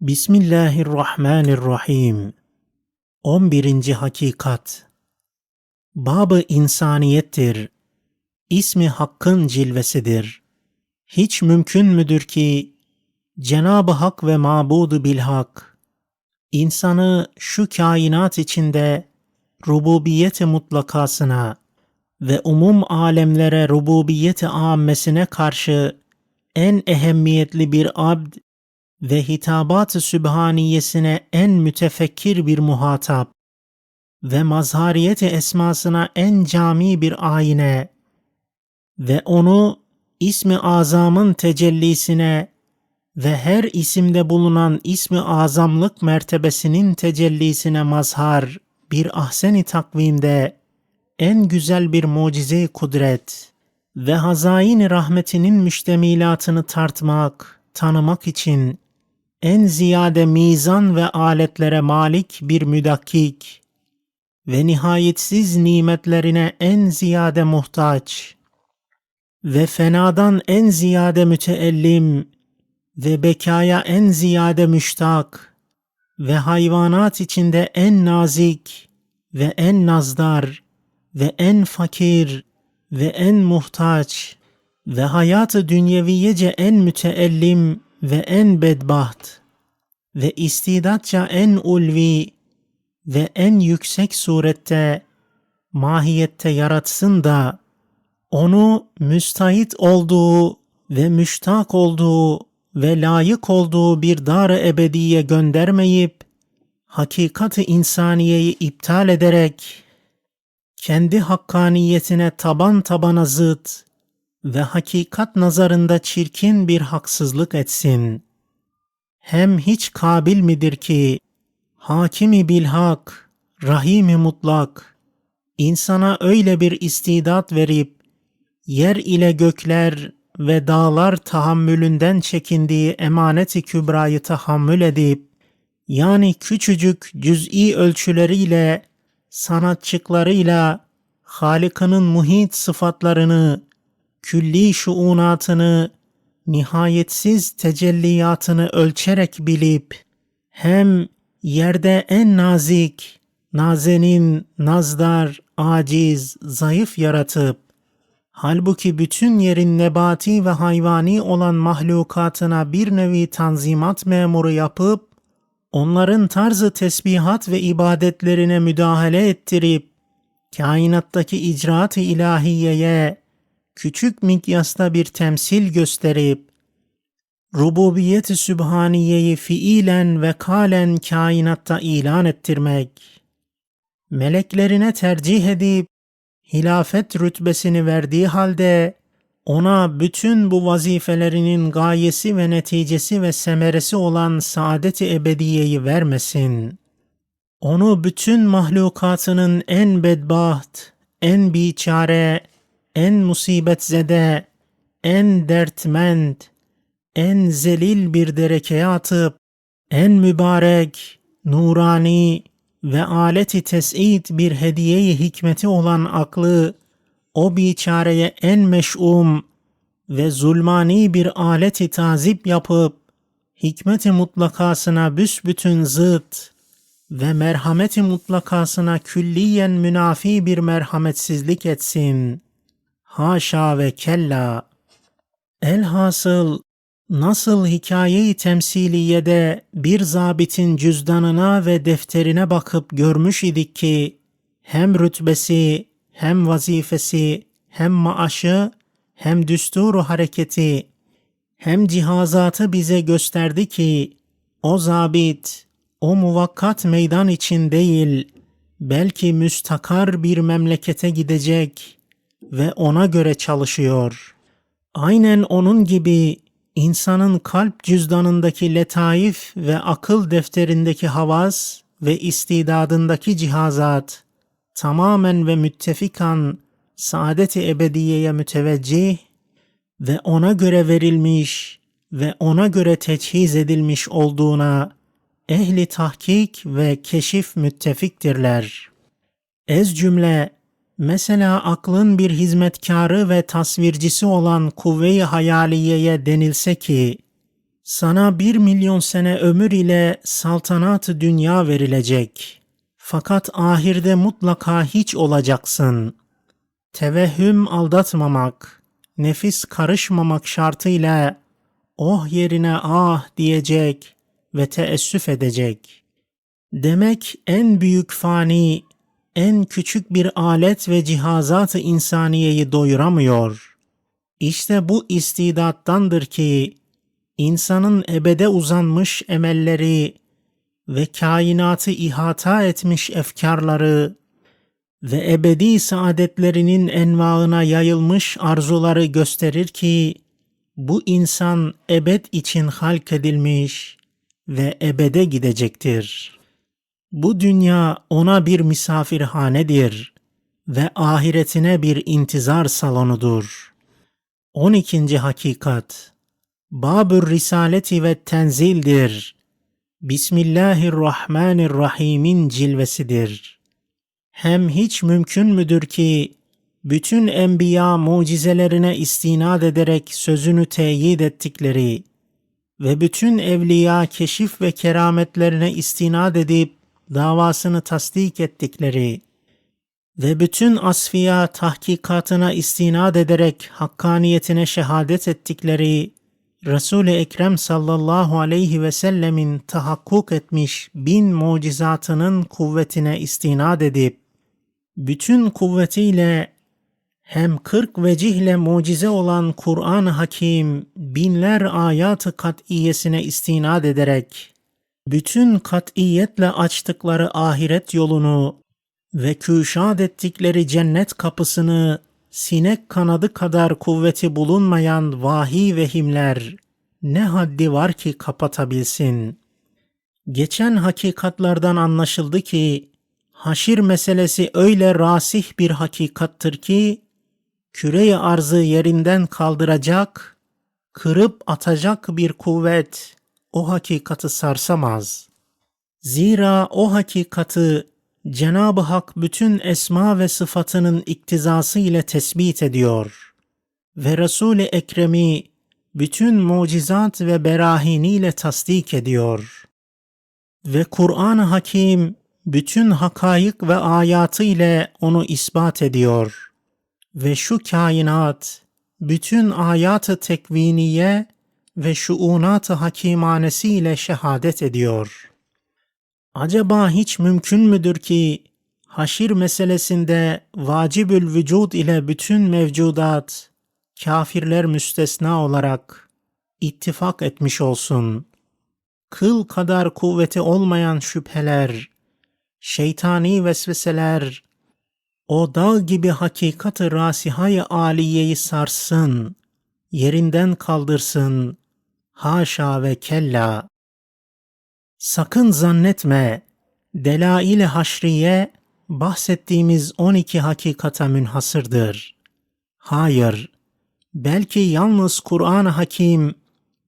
Bismillahirrahmanirrahim. 11. Hakikat Babı insaniyettir. İsmi Hakk'ın cilvesidir. Hiç mümkün müdür ki Cenab-ı Hak ve Mabudu Bilhak insanı şu kainat içinde rububiyeti mutlakasına ve umum alemlere rububiyeti ammesine karşı en ehemmiyetli bir abd ve hitabat-ı sübhaniyesine en mütefekkir bir muhatap ve mazhariyeti esmasına en cami bir ayine ve onu ismi azamın tecellisine ve her isimde bulunan ismi azamlık mertebesinin tecellisine mazhar bir ahseni takvimde en güzel bir mucize kudret ve hazain rahmetinin müştemilatını tartmak, tanımak için en ziyade mizan ve aletlere malik bir müdakkik ve nihayetsiz nimetlerine en ziyade muhtaç ve fenadan en ziyade müteellim ve bekaya en ziyade müştak ve hayvanat içinde en nazik ve en nazdar ve en fakir ve en muhtaç ve hayatı dünyeviyece en müteellim ve en bedbaht ve istidatça en ulvi ve en yüksek surette mahiyette yaratsın da onu müstahit olduğu ve müştak olduğu ve layık olduğu bir dar-ı ebediye göndermeyip hakikati insaniyeyi iptal ederek kendi hakkaniyetine taban tabana zıt ve hakikat nazarında çirkin bir haksızlık etsin. Hem hiç kabil midir ki hakimi bilhak, rahimi mutlak, insana öyle bir istidat verip, yer ile gökler ve dağlar tahammülünden çekindiği emaneti kübrayı tahammül edip, yani küçücük cüz'i ölçüleriyle, sanatçıklarıyla, Halık'ının muhit sıfatlarını, külli şuunatını, nihayetsiz tecelliyatını ölçerek bilip, hem yerde en nazik, nazenin, nazdar, aciz, zayıf yaratıp, halbuki bütün yerin nebati ve hayvani olan mahlukatına bir nevi tanzimat memuru yapıp, onların tarzı tesbihat ve ibadetlerine müdahale ettirip, kainattaki icraat-ı ilahiyeye küçük mikyasta bir temsil gösterip, rububiyet-i sübhaniyeyi fiilen ve kalen kainatta ilan ettirmek, meleklerine tercih edip, hilafet rütbesini verdiği halde, ona bütün bu vazifelerinin gayesi ve neticesi ve semeresi olan saadet-i ebediyeyi vermesin. Onu bütün mahlukatının en bedbaht, en biçare, en musibetzede, en dertmend, en zelil bir derekeye atıp, en mübarek, nurani ve aleti tes'id bir hediyeyi hikmeti olan aklı, o biçareye en meş'um ve zulmani bir aleti tazip yapıp, hikmeti mutlakasına büsbütün zıt ve merhameti mutlakasına külliyen münafi bir merhametsizlik etsin. Haşa ve kella. Elhasıl nasıl hikayeyi temsiliyede bir zabitin cüzdanına ve defterine bakıp görmüş idik ki hem rütbesi, hem vazifesi, hem maaşı, hem düsturu hareketi, hem cihazatı bize gösterdi ki o zabit, o muvakkat meydan için değil, belki müstakar bir memlekete gidecek ve ona göre çalışıyor. Aynen onun gibi insanın kalp cüzdanındaki letaif ve akıl defterindeki havas ve istidadındaki cihazat tamamen ve müttefikan saadet-i ebediyeye müteveccih ve ona göre verilmiş ve ona göre teçhiz edilmiş olduğuna ehli tahkik ve keşif müttefiktirler. Ez cümle Mesela aklın bir hizmetkarı ve tasvircisi olan kuvve-i hayaliyeye denilse ki, Sana bir milyon sene ömür ile saltanat dünya verilecek. Fakat ahirde mutlaka hiç olacaksın. Tevehhüm aldatmamak, nefis karışmamak şartıyla oh yerine ah diyecek ve teessüf edecek. Demek en büyük fani, en küçük bir alet ve cihazat-ı insaniyeyi doyuramıyor. İşte bu istidattandır ki insanın ebede uzanmış emelleri ve kainatı ihata etmiş efkarları ve ebedi saadetlerinin envaına yayılmış arzuları gösterir ki bu insan ebed için halk edilmiş ve ebede gidecektir. Bu dünya ona bir misafirhanedir ve ahiretine bir intizar salonudur. 12. Hakikat Babür Risaleti ve Tenzildir. Bismillahirrahmanirrahim'in cilvesidir. Hem hiç mümkün müdür ki bütün enbiya mucizelerine istinad ederek sözünü teyit ettikleri ve bütün evliya keşif ve kerametlerine istinad edip davasını tasdik ettikleri ve bütün asfiya tahkikatına istinad ederek hakkaniyetine şehadet ettikleri Resul-i Ekrem sallallahu aleyhi ve sellemin tahakkuk etmiş bin mucizatının kuvvetine istinad edip, bütün kuvvetiyle hem kırk vecihle mucize olan Kur'an-ı Hakim binler ayat-ı kat'iyesine istinad ederek, bütün kat'iyetle açtıkları ahiret yolunu ve küşad ettikleri cennet kapısını sinek kanadı kadar kuvveti bulunmayan vahiy vehimler ne haddi var ki kapatabilsin. Geçen hakikatlardan anlaşıldı ki haşir meselesi öyle rasih bir hakikattır ki küreyi arzı yerinden kaldıracak, kırıp atacak bir kuvvet o hakikati sarsamaz. Zira o hakikati Cenab-ı Hak bütün esma ve sıfatının iktizası ile tespit ediyor ve Resul-i Ekrem'i bütün mucizat ve berahiniyle tasdik ediyor. Ve Kur'an-ı Hakim bütün hakayık ve ayatı ile onu ispat ediyor. Ve şu kainat bütün ayatı tekviniye ve şuunat-ı hakimanesiyle şehadet ediyor.'' Acaba hiç mümkün müdür ki haşir meselesinde vacibül vücud ile bütün mevcudat kafirler müstesna olarak ittifak etmiş olsun. Kıl kadar kuvveti olmayan şüpheler, şeytani vesveseler, o dağ gibi hakikati rasihayı aliyeyi sarsın, yerinden kaldırsın, haşa ve kella. Sakın zannetme, delail-i haşriye bahsettiğimiz 12 hakikata münhasırdır. Hayır, belki yalnız Kur'an-ı Hakim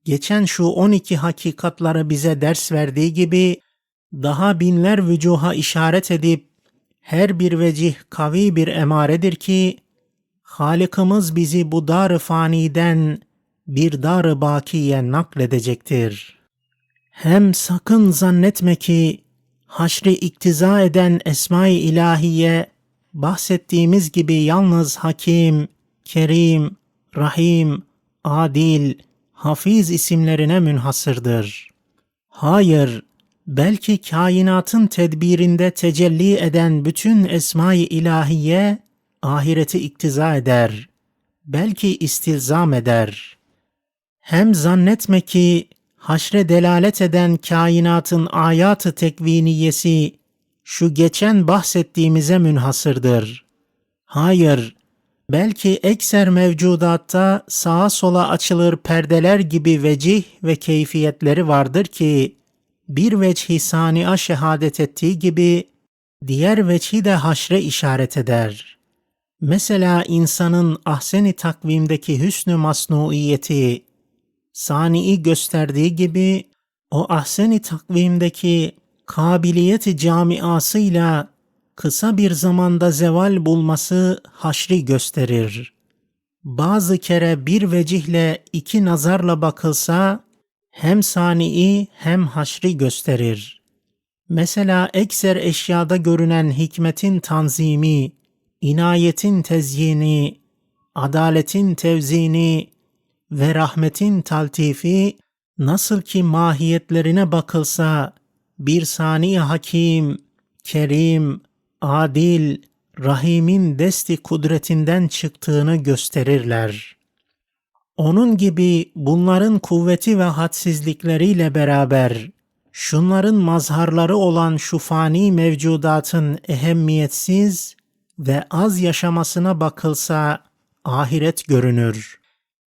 geçen şu 12 hakikatları bize ders verdiği gibi daha binler vücuha işaret edip her bir vecih kavi bir emaredir ki Halikimiz bizi bu dar-ı faniden bir dar-ı bakiye nakledecektir.'' Hem sakın zannetme ki haşri iktiza eden esma-i ilahiye bahsettiğimiz gibi yalnız Hakim, Kerim, Rahim, Adil, Hafiz isimlerine münhasırdır. Hayır, belki kainatın tedbirinde tecelli eden bütün esma-i ilahiye ahireti iktiza eder. Belki istilzam eder. Hem zannetme ki haşre delalet eden kainatın ayatı tekviniyesi şu geçen bahsettiğimize münhasırdır. Hayır, belki ekser mevcudatta sağa sola açılır perdeler gibi vecih ve keyfiyetleri vardır ki, bir veçhi sani'a şehadet ettiği gibi, diğer veçhi de haşre işaret eder. Mesela insanın ahseni takvimdeki hüsnü masnuiyeti, sani'i gösterdiği gibi o ahseni takvimdeki kabiliyeti camiasıyla kısa bir zamanda zeval bulması haşri gösterir. Bazı kere bir vecihle iki nazarla bakılsa hem sani'i hem haşri gösterir. Mesela ekser eşyada görünen hikmetin tanzimi, inayetin tezyini, adaletin tevzini ve rahmetin taltifi nasıl ki mahiyetlerine bakılsa bir sani hakim, kerim, adil, rahimin desti kudretinden çıktığını gösterirler. Onun gibi bunların kuvveti ve hadsizlikleriyle beraber şunların mazharları olan şu fani mevcudatın ehemmiyetsiz ve az yaşamasına bakılsa ahiret görünür.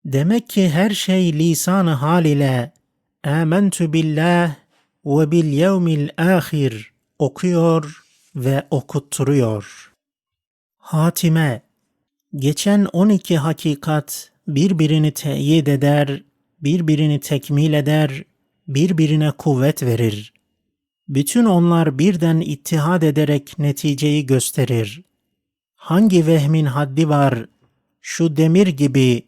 Demek ki her şey lisanı hal ile ''Âmentü billah ve bil yevmil ahir'' okuyor ve okutturuyor. Hatime Geçen 12 hakikat birbirini teyit eder, birbirini tekmil eder, birbirine kuvvet verir. Bütün onlar birden ittihad ederek neticeyi gösterir. Hangi vehmin haddi var? Şu demir gibi,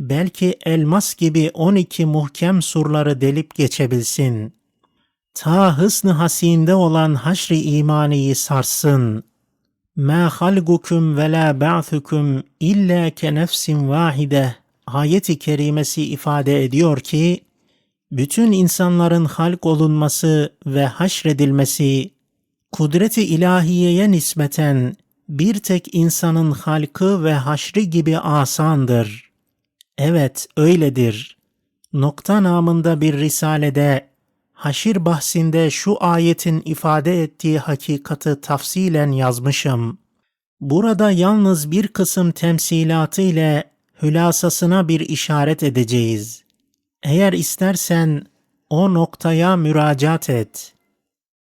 belki elmas gibi 12 muhkem surları delip geçebilsin. Ta hısn-ı hasinde olan haşri imaniyi sarsın. Ma halgukum ve la ba'thukum illa ke nefsin vahide ayeti kerimesi ifade ediyor ki bütün insanların halk olunması ve haşredilmesi kudreti ilahiyeye nispeten bir tek insanın halkı ve haşri gibi asandır. Evet öyledir. Nokta namında bir risalede haşir bahsinde şu ayetin ifade ettiği hakikati tafsilen yazmışım. Burada yalnız bir kısım temsilatı ile hülasasına bir işaret edeceğiz. Eğer istersen o noktaya müracaat et.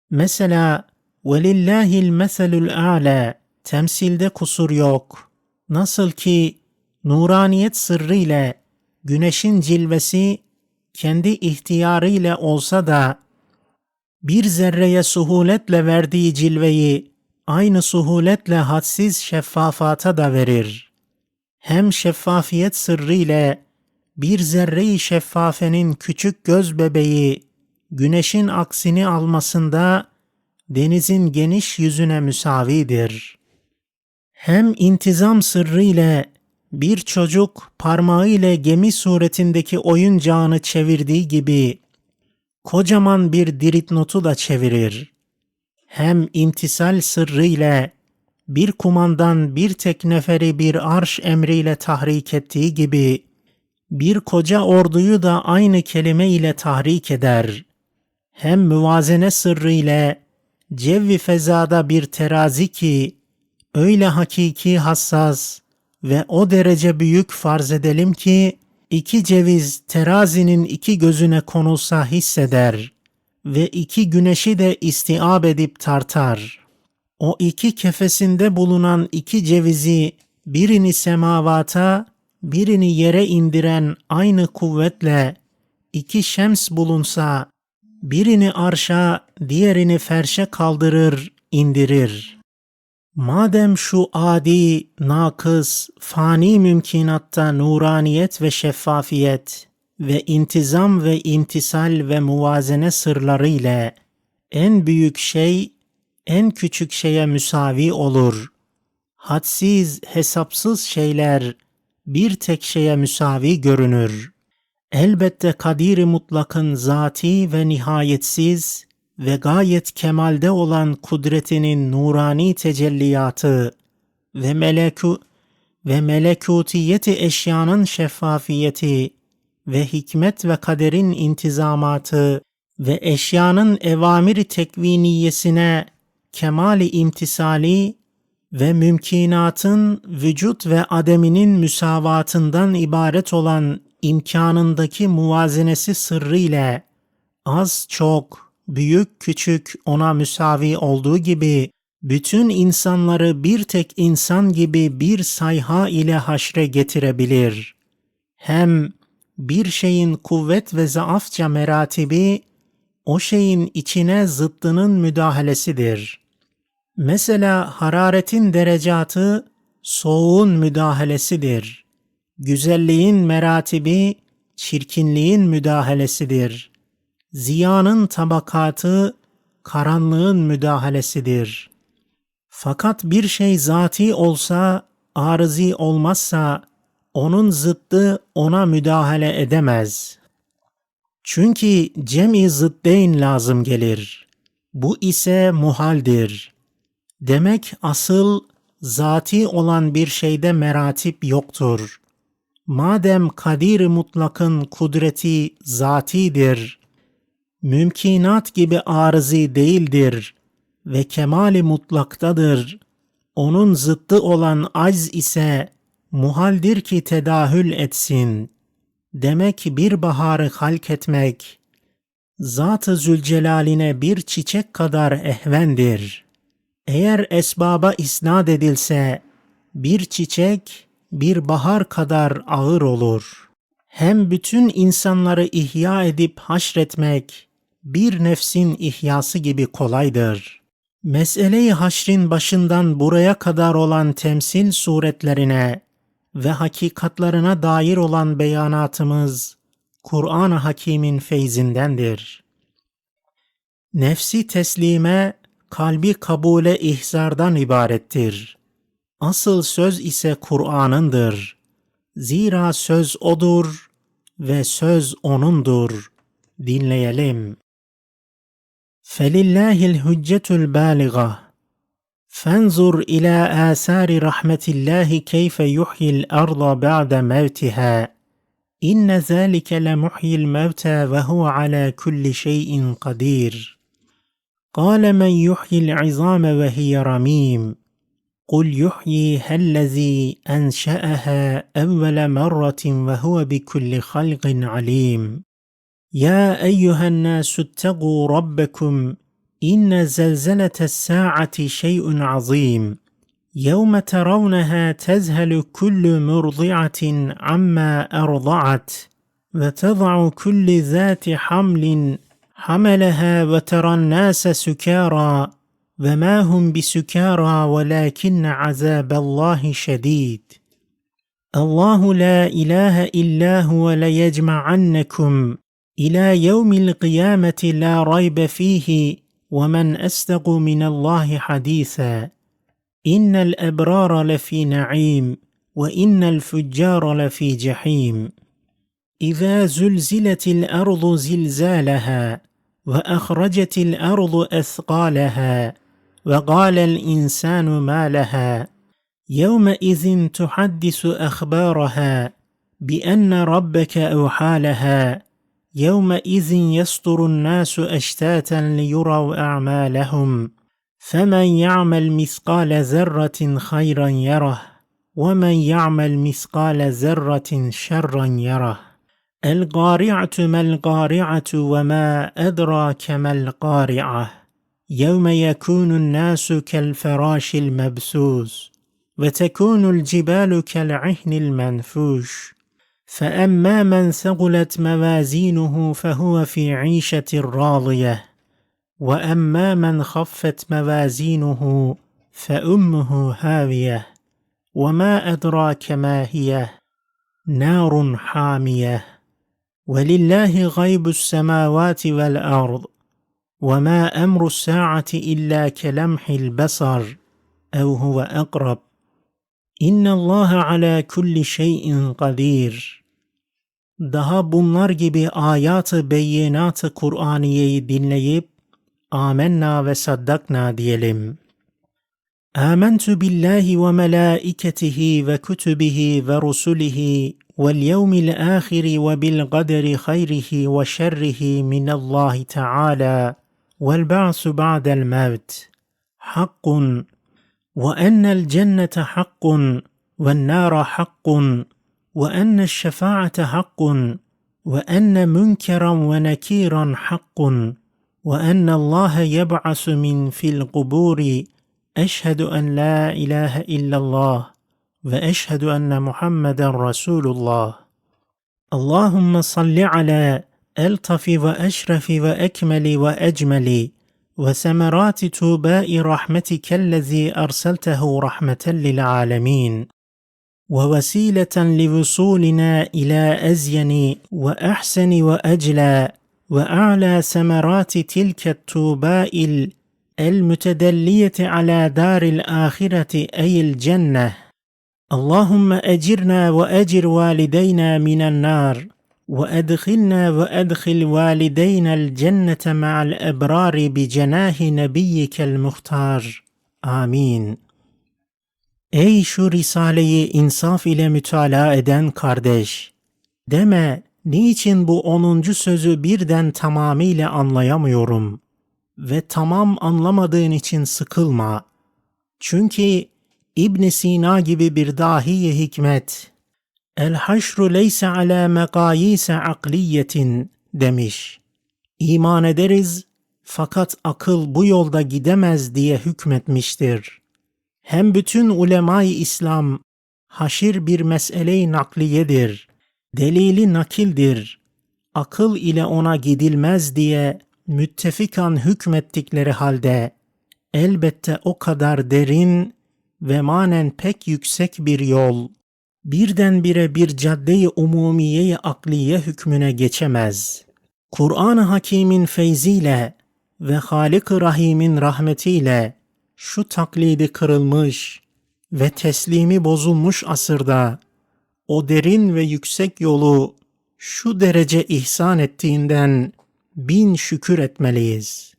Mesela velillahil meselül a'la temsilde kusur yok. Nasıl ki nuraniyet sırrı ile güneşin cilvesi kendi ihtiyarı ile olsa da bir zerreye suhuletle verdiği cilveyi aynı suhuletle hadsiz şeffafata da verir. Hem şeffafiyet sırrı ile bir zerre-i şeffafenin küçük göz bebeği güneşin aksini almasında denizin geniş yüzüne müsavidir. Hem intizam sırrı ile bir çocuk parmağı ile gemi suretindeki oyuncağını çevirdiği gibi kocaman bir diritnotu da çevirir. Hem imtisal sırrı ile bir kumandan bir tek neferi bir arş emriyle tahrik ettiği gibi bir koca orduyu da aynı kelime ile tahrik eder. Hem müvazene sırrı ile cevvi fezada bir terazi ki öyle hakiki hassas ve o derece büyük farz edelim ki iki ceviz terazinin iki gözüne konulsa hisseder ve iki güneşi de istiab edip tartar. O iki kefesinde bulunan iki cevizi birini semavata, birini yere indiren aynı kuvvetle iki şems bulunsa, birini arşa, diğerini ferşe kaldırır, indirir. Madem şu adi, nakıs, fani mümkinatta nuraniyet ve şeffafiyet ve intizam ve intisal ve muvazene sırları ile en büyük şey en küçük şeye müsavi olur. Hadsiz, hesapsız şeyler bir tek şeye müsavi görünür. Elbette kadir mutlakın zati ve nihayetsiz ve gayet kemalde olan kudretinin nurani tecelliyatı ve meleku ve melekutiyeti eşyanın şeffafiyeti ve hikmet ve kaderin intizamatı ve eşyanın evamiri tekviniyesine kemali imtisali ve mümkinatın vücut ve ademinin müsavatından ibaret olan imkanındaki muvazenesi sırrı ile az çok, büyük küçük ona müsavi olduğu gibi bütün insanları bir tek insan gibi bir sayha ile haşre getirebilir. Hem bir şeyin kuvvet ve zaafça meratibi o şeyin içine zıttının müdahalesidir. Mesela hararetin derecatı soğuğun müdahalesidir. Güzelliğin meratibi çirkinliğin müdahalesidir. Ziyanın tabakatı karanlığın müdahalesidir. Fakat bir şey zati olsa, arızi olmazsa, onun zıttı ona müdahale edemez. Çünkü cem-i zıddeyn lazım gelir. Bu ise muhaldir. Demek asıl zati olan bir şeyde meratip yoktur. Madem kadir mutlakın kudreti zatidir, mümkinat gibi arızi değildir ve kemali mutlaktadır. Onun zıttı olan acz ise muhaldir ki tedahül etsin. Demek bir baharı halk etmek, Zat-ı Zülcelal'ine bir çiçek kadar ehvendir. Eğer esbaba isnat edilse, bir çiçek bir bahar kadar ağır olur. Hem bütün insanları ihya edip haşretmek, bir nefsin ihyası gibi kolaydır. Mesele-i haşrin başından buraya kadar olan temsil suretlerine ve hakikatlarına dair olan beyanatımız Kur'an-ı Hakîm'in feyzindendir. Nefsi teslime, kalbi kabule ihzardan ibarettir. Asıl söz ise Kur'an'ındır. Zira söz odur ve söz O'nundur. Dinleyelim. فلله الحجة البالغة. فانظر إلى آثار رحمة الله كيف يحيي الأرض بعد موتها. إن ذلك لمحيي الموتى وهو على كل شيء قدير. قال من يحيي العظام وهي رميم. قل يحييها الذي أنشأها أول مرة وهو بكل خلق عليم. يا أيها الناس اتقوا ربكم إن زلزلة الساعة شيء عظيم يوم ترونها تذهل كل مرضعة عما أرضعت وتضع كل ذات حمل حملها وترى الناس سكارى وما هم بسكارى ولكن عذاب الله شديد. الله لا إله إلا هو ليجمعنكم إلى يوم القيامة لا ريب فيه ومن أصدق من الله حديثا. إن الأبرار لفي نعيم وإن الفجار لفي جحيم. إذا زلزلت الأرض زلزالها وأخرجت الأرض أثقالها وقال الإنسان ما لها. يومئذ تحدث أخبارها بأن ربك أوحى لها يومئذ يصدر الناس أشتاتا ليروا أعمالهم فمن يعمل مثقال ذرة خيرا يره ومن يعمل مثقال ذرة شرا يره. القارعة ما القارعة وما أدراك ما القارعة. يوم يكون الناس كالفراش المبثوث وتكون الجبال كالعهن المنفوش. فأما من ثقلت موازينه فهو في عيشة راضية وأما من خفت موازينه فأمه هاوية وما أدراك ما هي؟ نار حامية. ولله غيب السماوات والأرض وما أمر الساعة إلا كلمح البصر أو هو أقرب. إن الله على كل شيء قدير. daha bunlar gibi ayatı beyinatı Kur'aniyeyi dinleyip amenna ve saddakna diyelim. Âmentü billahi ve melâiketihi ve kütübihi ve rusulihi واليوم الآخر وبالقدر خيره وشره من الله تعالى والبعث بعد الموت حق وأن الجنة حق والنار حق وأن الشفاعة حق وأن منكرا ونكيرا حق وأن الله يبعث من في القبور أشهد أن لا إله إلا الله وأشهد أن محمدا رسول الله. اللهم صل على ألطف وأشرف وأكمل وأجمل وثمرات توباء رحمتك الذي أرسلته رحمة للعالمين. ووسيلة لوصولنا إلى أزين وأحسن وأجلى وأعلى ثمرات تلك التوباء المتدلية على دار الآخرة أي الجنة. اللهم أجرنا وأجر والدينا من النار وأدخلنا وأدخل والدينا الجنة مع الأبرار بجناه نبيك المختار. آمين. Ey şu Risale'yi insaf ile mütalaa eden kardeş! Deme, niçin bu onuncu sözü birden tamamıyla anlayamıyorum? Ve tamam anlamadığın için sıkılma. Çünkü ibn Sina gibi bir dahiye hikmet, El haşru leyse ala mekayise akliyetin demiş. İman ederiz fakat akıl bu yolda gidemez diye hükmetmiştir.'' Hem bütün ulemay İslam haşir bir mesele-i nakliyedir, delili nakildir, akıl ile ona gidilmez diye müttefikan hükmettikleri halde elbette o kadar derin ve manen pek yüksek bir yol birdenbire bir cadde-i umumiye-i akliye hükmüne geçemez. Kur'an-ı Hakîm'in feyziyle ve Halik-ı Rahim'in rahmetiyle şu taklidi kırılmış ve teslimi bozulmuş asırda o derin ve yüksek yolu şu derece ihsan ettiğinden bin şükür etmeliyiz.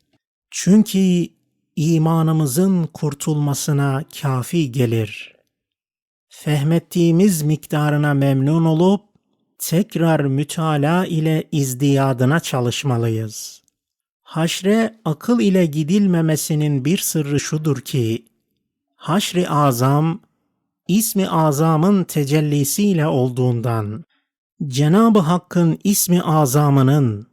Çünkü imanımızın kurtulmasına kafi gelir. Fehmettiğimiz miktarına memnun olup tekrar mütalaa ile izdiyadına çalışmalıyız.'' Haşre akıl ile gidilmemesinin bir sırrı şudur ki, haşri azam, ismi azamın tecellisiyle olduğundan, Cenab-ı Hakk'ın ismi azamının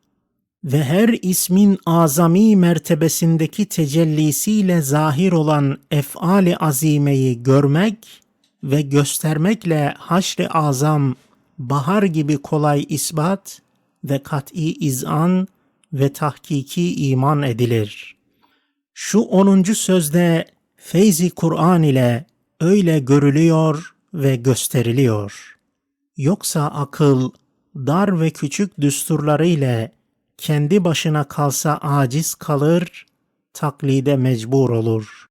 ve her ismin azami mertebesindeki tecellisiyle zahir olan ef'ali azimeyi görmek ve göstermekle haşri azam bahar gibi kolay isbat ve kat'i izan ve tahkiki iman edilir. Şu onuncu sözde feyzi Kur'an ile öyle görülüyor ve gösteriliyor. Yoksa akıl dar ve küçük düsturları ile kendi başına kalsa aciz kalır, taklide mecbur olur.